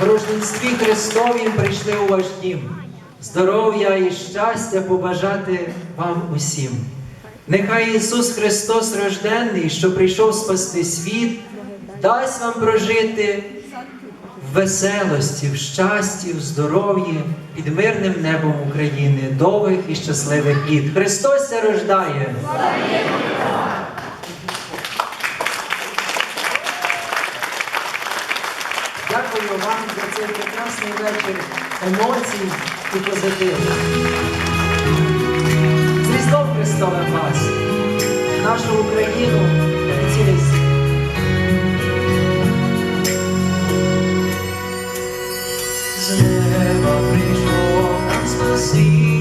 В рождестві Христовім прийшли у ваш дім. Здоров'я і щастя побажати вам усім. Нехай Ісус Христос рожденний, що прийшов спасти світ, дасть вам прожити в веселості, в щасті, в здоров'ї під мирним небом України, довгих і щасливих літ. Христос рождає! Дякую вам за цей прекрасний вечір емоцій і позитиву. Звіздом Христовим вас, нашу Україну і цілий світ. З прийшло нам спасіння,